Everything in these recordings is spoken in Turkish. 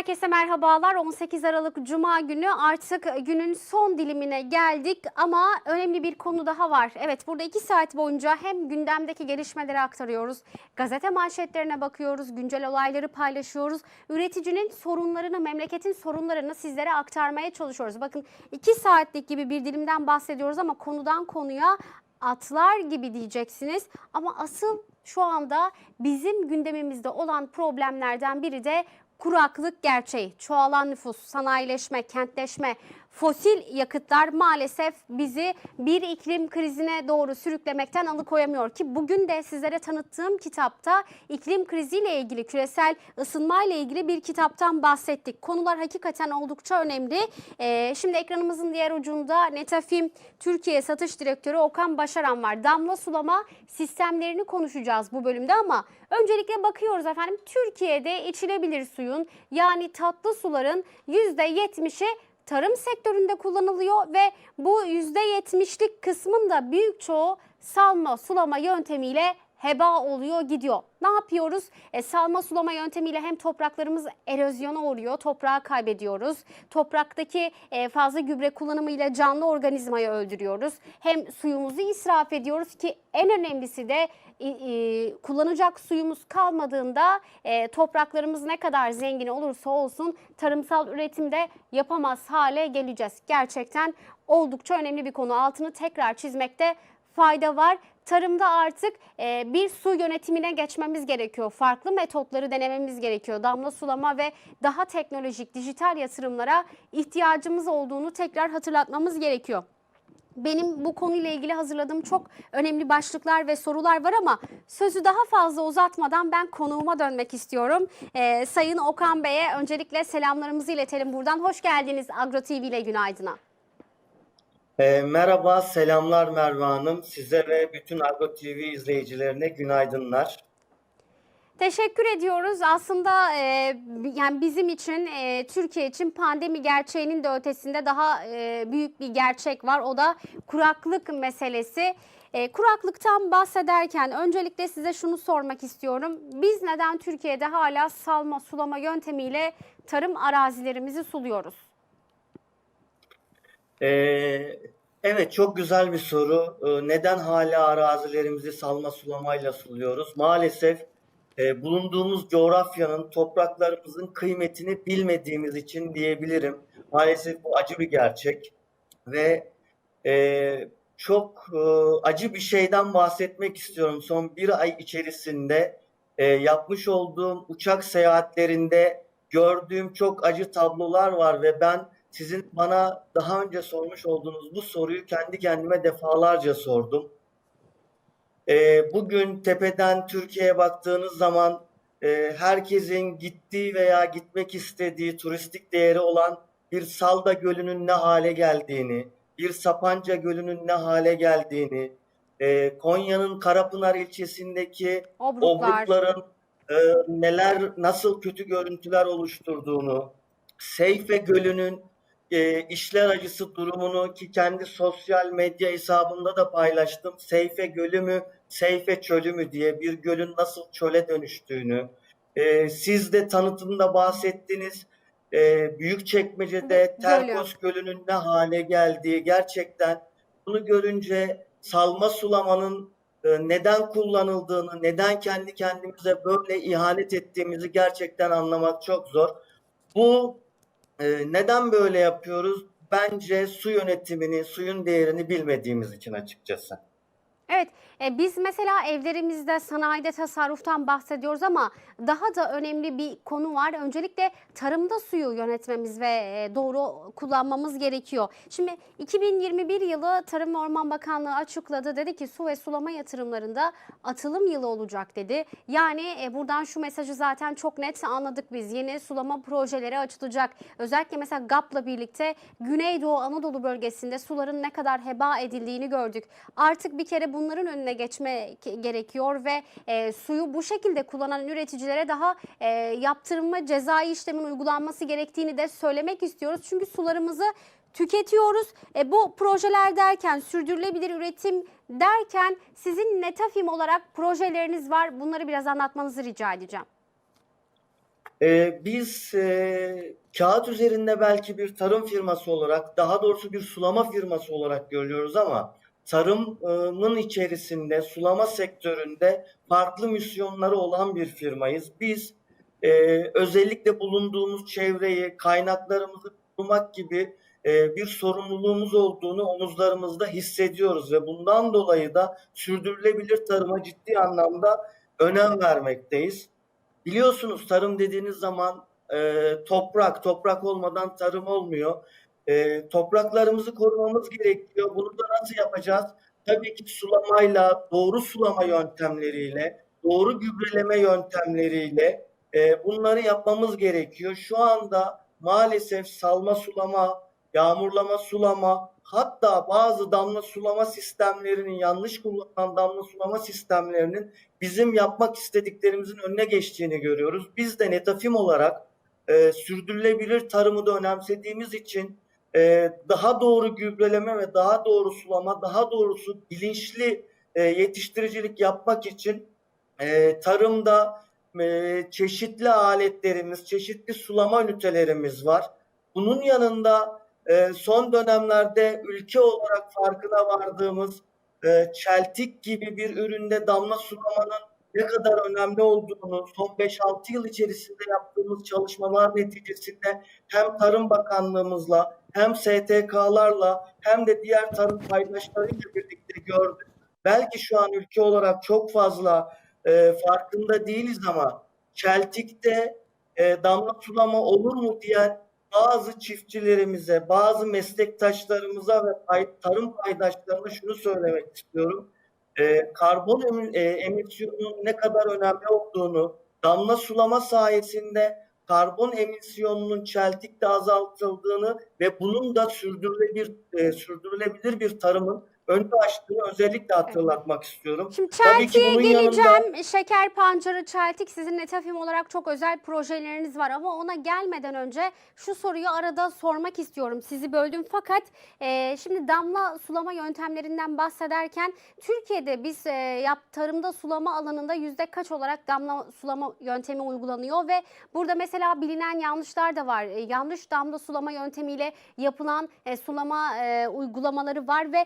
Herkese merhabalar. 18 Aralık Cuma günü artık günün son dilimine geldik ama önemli bir konu daha var. Evet burada 2 saat boyunca hem gündemdeki gelişmeleri aktarıyoruz, gazete manşetlerine bakıyoruz, güncel olayları paylaşıyoruz. Üreticinin sorunlarını, memleketin sorunlarını sizlere aktarmaya çalışıyoruz. Bakın 2 saatlik gibi bir dilimden bahsediyoruz ama konudan konuya atlar gibi diyeceksiniz. Ama asıl şu anda bizim gündemimizde olan problemlerden biri de kuraklık gerçeği. Çoğalan nüfus, sanayileşme, kentleşme, fosil yakıtlar maalesef bizi bir iklim krizine doğru sürüklemekten alıkoyamıyor ki bugün de sizlere tanıttığım kitapta iklim kriziyle ilgili, küresel ısınmayla ilgili bir kitaptan bahsettik. Konular hakikaten oldukça önemli. Ee, şimdi ekranımızın diğer ucunda Netafim Türkiye Satış Direktörü Okan Başaran var. Damla sulama sistemlerini konuşacağız bu bölümde ama öncelikle bakıyoruz efendim Türkiye'de içilebilir suyun yani tatlı suların %70'i tarım sektöründe kullanılıyor ve bu %70'lik kısmın da büyük çoğu salma sulama yöntemiyle heba oluyor gidiyor. Ne yapıyoruz? E, salma sulama yöntemiyle hem topraklarımız erozyona uğruyor, toprağı kaybediyoruz. Topraktaki e, fazla gübre kullanımıyla canlı organizmayı öldürüyoruz. Hem suyumuzu israf ediyoruz ki en önemlisi de e, e, kullanacak suyumuz kalmadığında e, topraklarımız ne kadar zengin olursa olsun tarımsal üretimde yapamaz hale geleceğiz. Gerçekten oldukça önemli bir konu. Altını tekrar çizmekte fayda var. Tarımda artık e, bir su yönetimine geçmemiz gerekiyor. Farklı metotları denememiz gerekiyor. Damla sulama ve daha teknolojik dijital yatırımlara ihtiyacımız olduğunu tekrar hatırlatmamız gerekiyor. Benim bu konuyla ilgili hazırladığım çok önemli başlıklar ve sorular var ama sözü daha fazla uzatmadan ben konuğuma dönmek istiyorum. Ee, Sayın Okan Bey'e öncelikle selamlarımızı iletelim buradan. Hoş geldiniz Agro TV ile günaydına. E, merhaba, selamlar Merve Hanım. Size ve bütün Argo TV izleyicilerine günaydınlar. Teşekkür ediyoruz. Aslında e, yani bizim için, e, Türkiye için pandemi gerçeğinin de ötesinde daha e, büyük bir gerçek var. O da kuraklık meselesi. E, kuraklıktan bahsederken öncelikle size şunu sormak istiyorum. Biz neden Türkiye'de hala salma sulama yöntemiyle tarım arazilerimizi suluyoruz? E, evet, çok güzel bir soru. E, neden hala arazilerimizi salma sulamayla suluyoruz? Maalesef e, bulunduğumuz coğrafyanın, topraklarımızın kıymetini bilmediğimiz için diyebilirim. Maalesef bu acı bir gerçek ve e, çok e, acı bir şeyden bahsetmek istiyorum. Son bir ay içerisinde yapmış olduğum uçak seyahatlerinde gördüğüm çok acı tablolar var ve ben sizin bana daha önce sormuş olduğunuz bu soruyu kendi kendime defalarca sordum. E, bugün tepeden Türkiye'ye baktığınız zaman e, herkesin gittiği veya gitmek istediği turistik değeri olan bir Salda Gölü'nün ne hale geldiğini, bir Sapanca Gölü'nün ne hale geldiğini, e, Konya'nın Karapınar ilçesindeki Obruklar. obrukların e, neler, nasıl kötü görüntüler oluşturduğunu, Seyfe Gölü'nün e, işler acısı durumunu ki kendi sosyal medya hesabında da paylaştım. Seyfe Gölü mü, Seyfe Çölü mü diye bir gölün nasıl çöle dönüştüğünü. E, siz de tanıtımda bahsettiniz. E, Büyükçekmece'de. Terkos Gölü'nün ne hale geldiği gerçekten bunu görünce salma sulamanın e, neden kullanıldığını, neden kendi kendimize böyle ihanet ettiğimizi gerçekten anlamak çok zor. Bu e, neden böyle yapıyoruz? Bence su yönetimini, suyun değerini bilmediğimiz için açıkçası. Evet, e, biz mesela evlerimizde sanayide tasarruftan bahsediyoruz ama daha da önemli bir konu var. Öncelikle tarımda suyu yönetmemiz ve e, doğru kullanmamız gerekiyor. Şimdi 2021 yılı Tarım ve Orman Bakanlığı açıkladı. Dedi ki su ve sulama yatırımlarında atılım yılı olacak dedi. Yani e, buradan şu mesajı zaten çok net anladık biz. Yeni sulama projeleri açılacak. Özellikle mesela GAP'la birlikte Güneydoğu Anadolu bölgesinde suların ne kadar heba edildiğini gördük. Artık bir kere bunların önüne geçmek gerekiyor ve e, suyu bu şekilde kullanan üreticilere daha e, yaptırımı cezai işlemin uygulanması gerektiğini de söylemek istiyoruz. Çünkü sularımızı tüketiyoruz. E, bu projeler derken sürdürülebilir üretim derken sizin Netafim olarak projeleriniz var. Bunları biraz anlatmanızı rica edeceğim. Ee, biz e, kağıt üzerinde belki bir tarım firması olarak, daha doğrusu bir sulama firması olarak görüyoruz ama tarımın içerisinde, sulama sektöründe farklı misyonları olan bir firmayız. Biz e, özellikle bulunduğumuz çevreyi, kaynaklarımızı korumak gibi e, bir sorumluluğumuz olduğunu omuzlarımızda hissediyoruz ve bundan dolayı da sürdürülebilir tarıma ciddi anlamda önem vermekteyiz. Biliyorsunuz tarım dediğiniz zaman e, toprak, toprak olmadan tarım olmuyor. E, topraklarımızı korumamız gerekiyor. Bunu da nasıl yapacağız? Tabii ki sulamayla, doğru sulama yöntemleriyle, doğru gübreleme yöntemleriyle e, bunları yapmamız gerekiyor. Şu anda maalesef salma sulama, yağmurlama sulama, hatta bazı damla sulama sistemlerinin yanlış kullanılan damla sulama sistemlerinin bizim yapmak istediklerimizin önüne geçtiğini görüyoruz. Biz de Netafim olarak e, sürdürülebilir tarımı da önemsediğimiz için e, daha doğru gübreleme ve daha doğru sulama, daha doğrusu bilinçli e, yetiştiricilik yapmak için e, tarımda e, çeşitli aletlerimiz, çeşitli sulama ünitelerimiz var. Bunun yanında e, son dönemlerde ülke olarak farkına vardığımız e, çeltik gibi bir üründe damla sulamanın ne kadar önemli olduğunu son 5-6 yıl içerisinde yaptığımız çalışmalar neticesinde hem Tarım Bakanlığımızla hem STK'larla hem de diğer tarım paydaşlarıyla birlikte gördük. Belki şu an ülke olarak çok fazla e, farkında değiliz ama çeltikte e, damla sulama olur mu diyen bazı çiftçilerimize, bazı meslektaşlarımıza ve pay- tarım paydaşlarına şunu söylemek istiyorum. Ee, karbon emi- e, emisyonunun ne kadar önemli olduğunu, damla sulama sayesinde karbon emisyonunun çeltikte azaltıldığını ve bunun da sürdürülebilir, e, sürdürülebilir bir tarımın önünü açtığını özellikle hatırlatmak istiyorum. Şimdi bunun geleceğim. yanında- Şeker pancarı, çeltik sizin Netafim olarak çok özel projeleriniz var ama ona gelmeden önce şu soruyu arada sormak istiyorum. Sizi böldüm fakat e, şimdi damla sulama yöntemlerinden bahsederken Türkiye'de biz e, yap tarımda sulama alanında yüzde kaç olarak damla sulama yöntemi uygulanıyor ve burada mesela bilinen yanlışlar da var. E, yanlış damla sulama yöntemiyle yapılan e, sulama e, uygulamaları var ve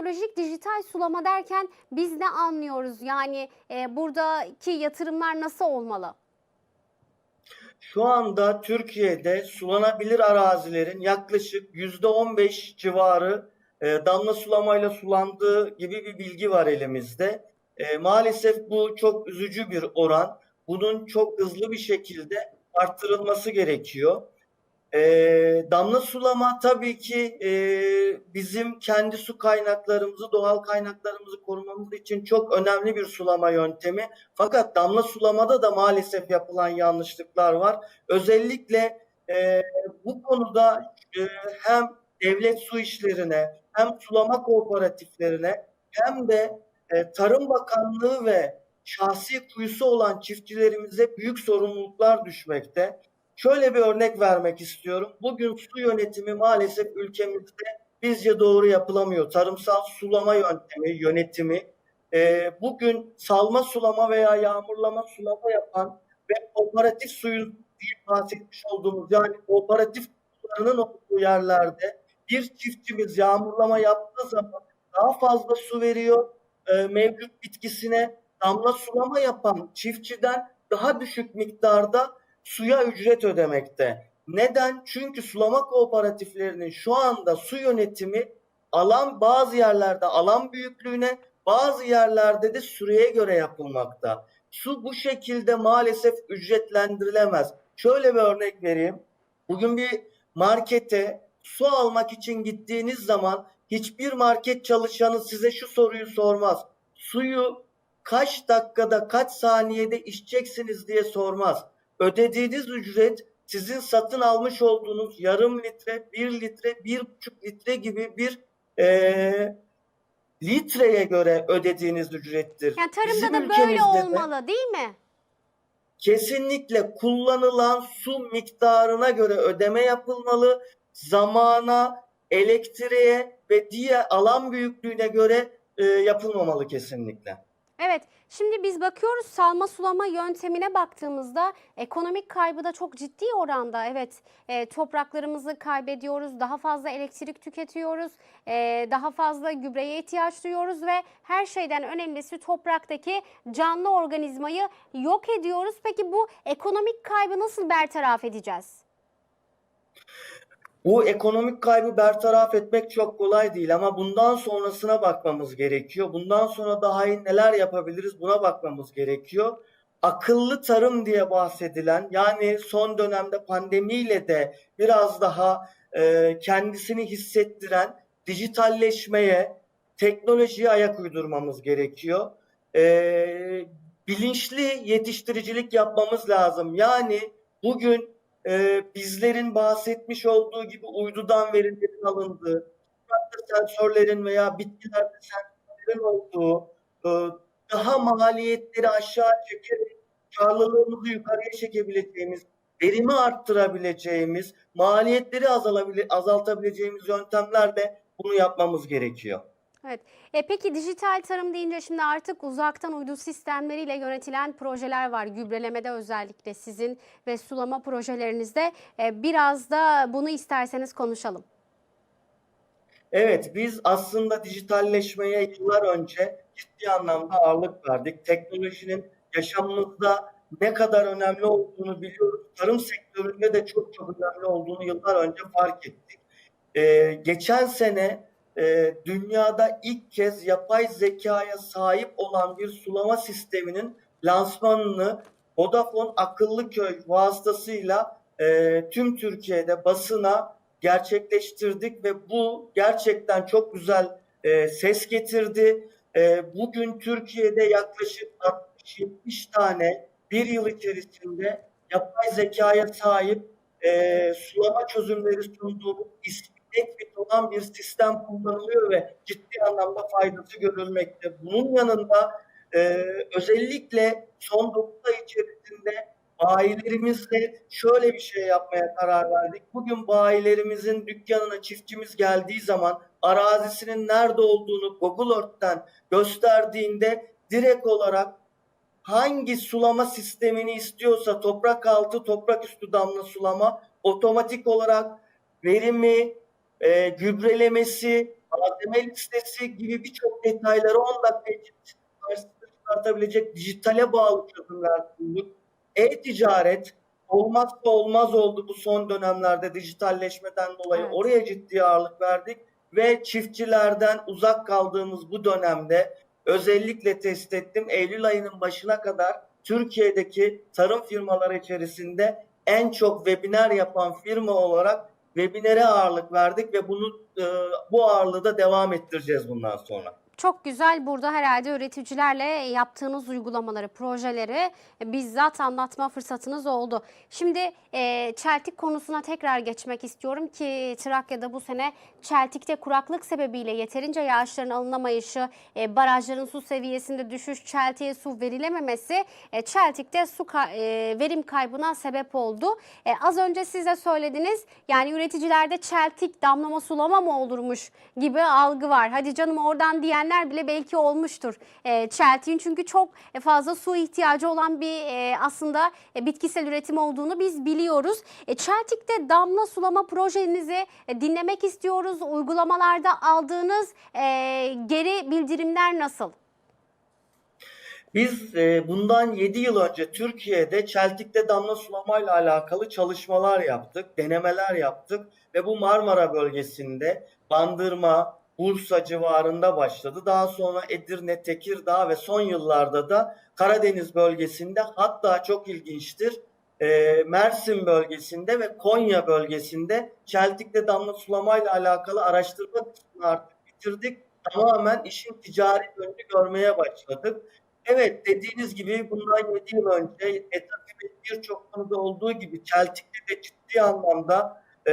teknolojik dijital sulama derken biz ne anlıyoruz? Yani e, buradaki yatırımlar nasıl olmalı? Şu anda Türkiye'de sulanabilir arazilerin yaklaşık %15 civarı e, damla sulamayla sulandığı gibi bir bilgi var elimizde. E, maalesef bu çok üzücü bir oran. Bunun çok hızlı bir şekilde arttırılması gerekiyor. E, damla sulama tabii ki e, bizim kendi su kaynaklarımızı, doğal kaynaklarımızı korumamız için çok önemli bir sulama yöntemi. Fakat damla sulamada da maalesef yapılan yanlışlıklar var. Özellikle e, bu konuda e, hem devlet su işlerine hem sulama kooperatiflerine hem de e, Tarım Bakanlığı ve şahsi kuyusu olan çiftçilerimize büyük sorumluluklar düşmekte. Şöyle bir örnek vermek istiyorum. Bugün su yönetimi maalesef ülkemizde bizce doğru yapılamıyor. Tarımsal sulama yöntemi, yönetimi e, bugün salma sulama veya yağmurlama sulama yapan ve kooperatif suyu diye bahsetmiş olduğumuz yani kooperatif sularının olduğu yerlerde bir çiftçimiz yağmurlama yaptığı zaman daha fazla su veriyor e, mevcut bitkisine damla sulama yapan çiftçiden daha düşük miktarda suya ücret ödemekte. Neden? Çünkü sulama kooperatiflerinin şu anda su yönetimi alan bazı yerlerde alan büyüklüğüne bazı yerlerde de süreye göre yapılmakta. Su bu şekilde maalesef ücretlendirilemez. Şöyle bir örnek vereyim. Bugün bir markete su almak için gittiğiniz zaman hiçbir market çalışanı size şu soruyu sormaz. Suyu kaç dakikada, kaç saniyede içeceksiniz diye sormaz. Ödediğiniz ücret sizin satın almış olduğunuz yarım litre, bir litre, bir buçuk litre gibi bir eee litreye göre ödediğiniz ücrettir. Yani tarımda Bizim da böyle ülkemizde de olmalı değil mi? kesinlikle kullanılan su miktarına göre ödeme yapılmalı. Zamana, elektriğe ve diğer alan büyüklüğüne göre e, yapılmamalı kesinlikle. Evet, şimdi biz bakıyoruz salma sulama yöntemine baktığımızda ekonomik kaybı da çok ciddi oranda. Evet, e, topraklarımızı kaybediyoruz, daha fazla elektrik tüketiyoruz, e, daha fazla gübreye ihtiyaç duyuyoruz ve her şeyden önemlisi topraktaki canlı organizmayı yok ediyoruz. Peki bu ekonomik kaybı nasıl bertaraf edeceğiz? Bu ekonomik kaybı bertaraf etmek çok kolay değil ama bundan sonrasına bakmamız gerekiyor. Bundan sonra daha iyi neler yapabiliriz buna bakmamız gerekiyor. Akıllı tarım diye bahsedilen yani son dönemde pandemiyle de biraz daha e, kendisini hissettiren dijitalleşmeye, teknolojiye ayak uydurmamız gerekiyor. E, bilinçli yetiştiricilik yapmamız lazım. Yani bugün e, bizlerin bahsetmiş olduğu gibi uydudan verilerin alındığı, sensörlerin veya bitkilerde sensörlerin olduğu, e, daha maliyetleri aşağı çekerek karlılığımızı yukarıya çekebileceğimiz, verimi arttırabileceğimiz, maliyetleri azalabile, azaltabileceğimiz yöntemlerle bunu yapmamız gerekiyor. Evet. E peki dijital tarım deyince şimdi artık uzaktan uydu sistemleriyle yönetilen projeler var. Gübrelemede özellikle sizin ve sulama projelerinizde. E, biraz da bunu isterseniz konuşalım. Evet, biz aslında dijitalleşmeye yıllar önce ciddi anlamda ağırlık verdik. Teknolojinin yaşamımızda ne kadar önemli olduğunu biliyoruz. Tarım sektöründe de çok çok önemli olduğunu yıllar önce fark ettik. Ee, geçen sene e, dünyada ilk kez yapay zekaya sahip olan bir sulama sisteminin lansmanını Vodafone Akıllı Köy vasıtasıyla e, tüm Türkiye'de basına gerçekleştirdik ve bu gerçekten çok güzel e, ses getirdi. E, bugün Türkiye'de yaklaşık 60-70 tane bir yıl içerisinde yapay zekaya sahip e, sulama çözümleri sunduğumuz ismi net olan bir sistem kullanılıyor ve ciddi anlamda faydası görülmekte. Bunun yanında e, özellikle son 9 ay içerisinde bayilerimizle şöyle bir şey yapmaya karar verdik. Bugün bayilerimizin dükkanına çiftçimiz geldiği zaman arazisinin nerede olduğunu Google Earth'ten gösterdiğinde direkt olarak hangi sulama sistemini istiyorsa toprak altı, toprak üstü damla sulama otomatik olarak verimi, e, gübrelemesi, malzeme listesi gibi birçok detayları 10 dakika içerisinde çıkartabilecek dijitale bağlı çözümler bulduk. E-ticaret olmazsa olmaz oldu bu son dönemlerde dijitalleşmeden dolayı. Evet. Oraya ciddi ağırlık verdik ve çiftçilerden uzak kaldığımız bu dönemde özellikle test ettim. Eylül ayının başına kadar Türkiye'deki tarım firmaları içerisinde en çok webinar yapan firma olarak webinere ağırlık verdik ve bunu e, bu ağırlığı da devam ettireceğiz bundan sonra. Çok güzel burada herhalde üreticilerle yaptığınız uygulamaları, projeleri bizzat anlatma fırsatınız oldu. Şimdi e, çeltik konusuna tekrar geçmek istiyorum ki Trakya'da bu sene çeltikte kuraklık sebebiyle yeterince yağışların alınamayışı, e, barajların su seviyesinde düşüş, çeltiğe su verilememesi e, çeltikte su ka- e, verim kaybına sebep oldu. E, az önce siz de söylediniz yani üreticilerde çeltik damlama sulama mı olurmuş gibi algı var. Hadi canım oradan diyenler bile belki olmuştur. E, çeltiğin çünkü çok fazla su ihtiyacı olan bir e, aslında e, bitkisel üretim olduğunu biz biliyoruz. E, çeltikte damla sulama projenizi e, dinlemek istiyoruz. Uygulamalarda aldığınız e, geri bildirimler nasıl? Biz e, bundan 7 yıl önce Türkiye'de çeltikte damla sulamayla alakalı çalışmalar yaptık, denemeler yaptık ve bu Marmara bölgesinde Bandırma, Bursa civarında başladı. Daha sonra Edirne, Tekirdağ ve son yıllarda da Karadeniz bölgesinde hatta çok ilginçtir e, Mersin bölgesinde ve Konya bölgesinde çeltikte damla sulamayla alakalı araştırma kısmını artık bitirdik. Tamamen işin ticari yönünü görmeye başladık. Evet dediğiniz gibi bundan 7 yıl önce etapı birçok konuda olduğu gibi çeltikte de ciddi anlamda e,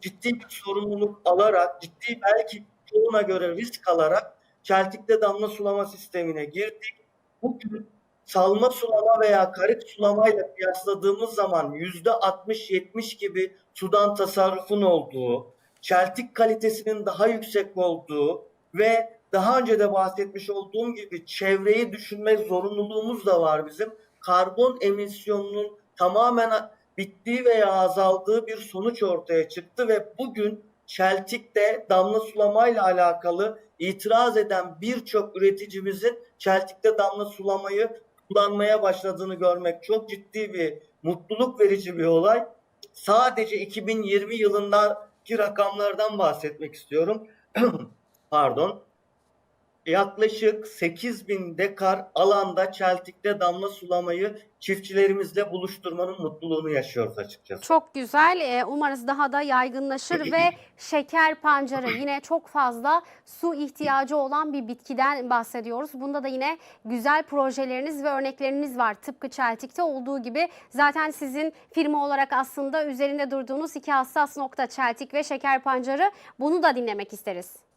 ciddi bir sorumluluk alarak, ciddi belki çoğuna göre risk alarak çeltikte damla sulama sistemine girdik. Bugün salma sulama veya karık sulamayla kıyasladığımız zaman yüzde 60-70 gibi sudan tasarrufun olduğu, çeltik kalitesinin daha yüksek olduğu ve daha önce de bahsetmiş olduğum gibi çevreyi düşünmek zorunluluğumuz da var bizim. Karbon emisyonunun tamamen bittiği veya azaldığı bir sonuç ortaya çıktı ve bugün Çeltik'te damla sulamayla alakalı itiraz eden birçok üreticimizin Çeltik'te damla sulamayı kullanmaya başladığını görmek çok ciddi bir mutluluk verici bir olay. Sadece 2020 yılındaki rakamlardan bahsetmek istiyorum. Pardon. Yaklaşık 8000 dekar alanda Çeltik'te damla sulamayı çiftçilerimizle buluşturmanın mutluluğunu yaşıyoruz açıkçası. Çok güzel. Ee, Umarız daha da yaygınlaşır ve şeker pancarı yine çok fazla su ihtiyacı olan bir bitkiden bahsediyoruz. Bunda da yine güzel projeleriniz ve örnekleriniz var. Tıpkı Çeltik'te olduğu gibi zaten sizin firma olarak aslında üzerinde durduğunuz iki hassas nokta Çeltik ve şeker pancarı. Bunu da dinlemek isteriz.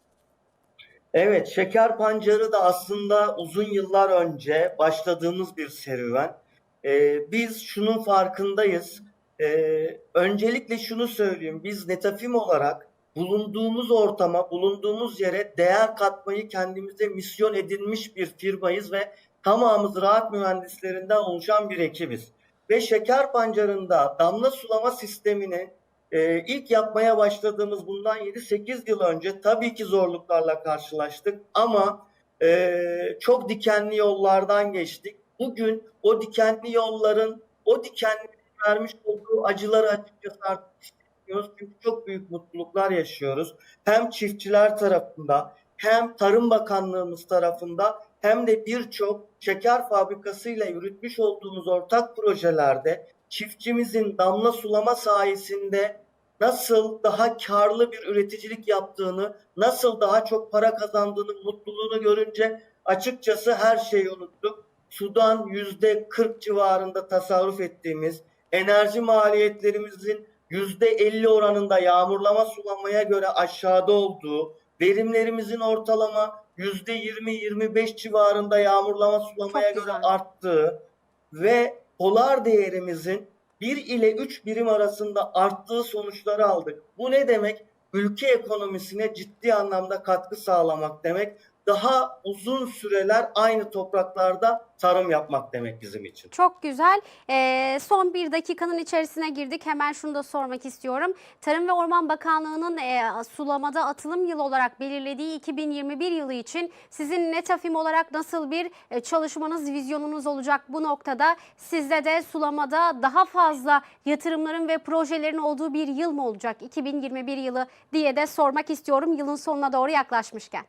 Evet, şeker pancarı da aslında uzun yıllar önce başladığımız bir serüven. Ee, biz şunun farkındayız. Ee, öncelikle şunu söyleyeyim. Biz Netafim olarak bulunduğumuz ortama, bulunduğumuz yere değer katmayı kendimize misyon edinmiş bir firmayız ve tamamı ziraat mühendislerinden oluşan bir ekibiz. Ve şeker pancarında damla sulama sistemini ee, ilk yapmaya başladığımız bundan 7-8 yıl önce tabii ki zorluklarla karşılaştık ama e, çok dikenli yollardan geçtik. Bugün o dikenli yolların, o dikenli vermiş olduğu acıları açıkçası artık hissetmiyoruz. Çünkü çok büyük mutluluklar yaşıyoruz. Hem çiftçiler tarafında hem Tarım Bakanlığımız tarafında hem de birçok şeker fabrikasıyla yürütmüş olduğumuz ortak projelerde çiftçimizin damla sulama sayesinde nasıl daha karlı bir üreticilik yaptığını, nasıl daha çok para kazandığının mutluluğunu görünce açıkçası her şeyi unuttuk. Sudan yüzde 40 civarında tasarruf ettiğimiz, enerji maliyetlerimizin yüzde 50 oranında yağmurlama sulamaya göre aşağıda olduğu, verimlerimizin ortalama yüzde 20-25 civarında yağmurlama sulamaya Çok göre güzel. arttığı ve polar değerimizin 1 ile 3 birim arasında arttığı sonuçları aldık. Bu ne demek? Ülke ekonomisine ciddi anlamda katkı sağlamak demek. Daha uzun süreler aynı topraklarda tarım yapmak demek bizim için. Çok güzel. Ee, son bir dakikanın içerisine girdik. Hemen şunu da sormak istiyorum. Tarım ve Orman Bakanlığı'nın e, sulamada atılım yılı olarak belirlediği 2021 yılı için sizin Netafim olarak nasıl bir e, çalışmanız, vizyonunuz olacak bu noktada? Sizde de sulamada daha fazla yatırımların ve projelerin olduğu bir yıl mı olacak? 2021 yılı diye de sormak istiyorum yılın sonuna doğru yaklaşmışken.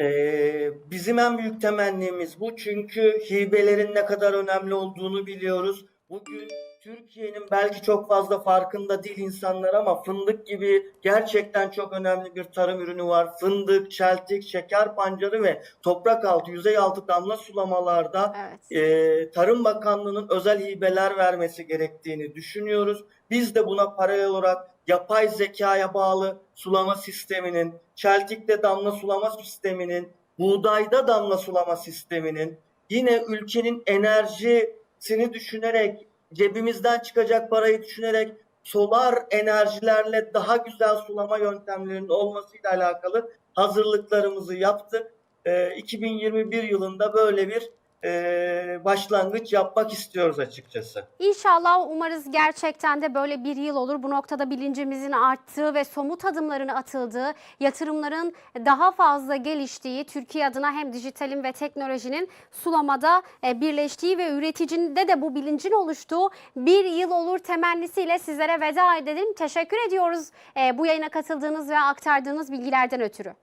Ee, bizim en büyük temennimiz bu çünkü hibelerin ne kadar önemli olduğunu biliyoruz. Bugün Türkiye'nin belki çok fazla farkında değil insanlar ama fındık gibi gerçekten çok önemli bir tarım ürünü var. Fındık, çeltik, şeker pancarı ve toprak altı, yüzey altı damla sulamalarda Evet. e, Tarım Bakanlığı'nın özel hibeler vermesi gerektiğini düşünüyoruz. Biz de buna paralel olarak yapay zekaya bağlı sulama sisteminin, çeltikte damla sulama sisteminin, buğdayda damla sulama sisteminin, yine ülkenin enerjisini düşünerek, cebimizden çıkacak parayı düşünerek solar enerjilerle daha güzel sulama yöntemlerinin olmasıyla alakalı hazırlıklarımızı yaptık. Ee, 2021 yılında böyle bir e, başlangıç yapmak istiyoruz açıkçası. İnşallah umarız gerçekten de böyle bir yıl olur. Bu noktada bilincimizin arttığı ve somut adımların atıldığı, yatırımların daha fazla geliştiği, Türkiye adına hem dijitalin ve teknolojinin sulamada e, birleştiği ve üreticinde de bu bilincin oluştuğu bir yıl olur temennisiyle sizlere veda edelim. Teşekkür ediyoruz e, bu yayına katıldığınız ve aktardığınız bilgilerden ötürü.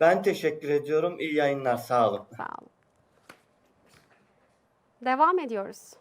Ben teşekkür ediyorum. İyi yayınlar. Sağ olun. Sağ olun. Devam ediyoruz.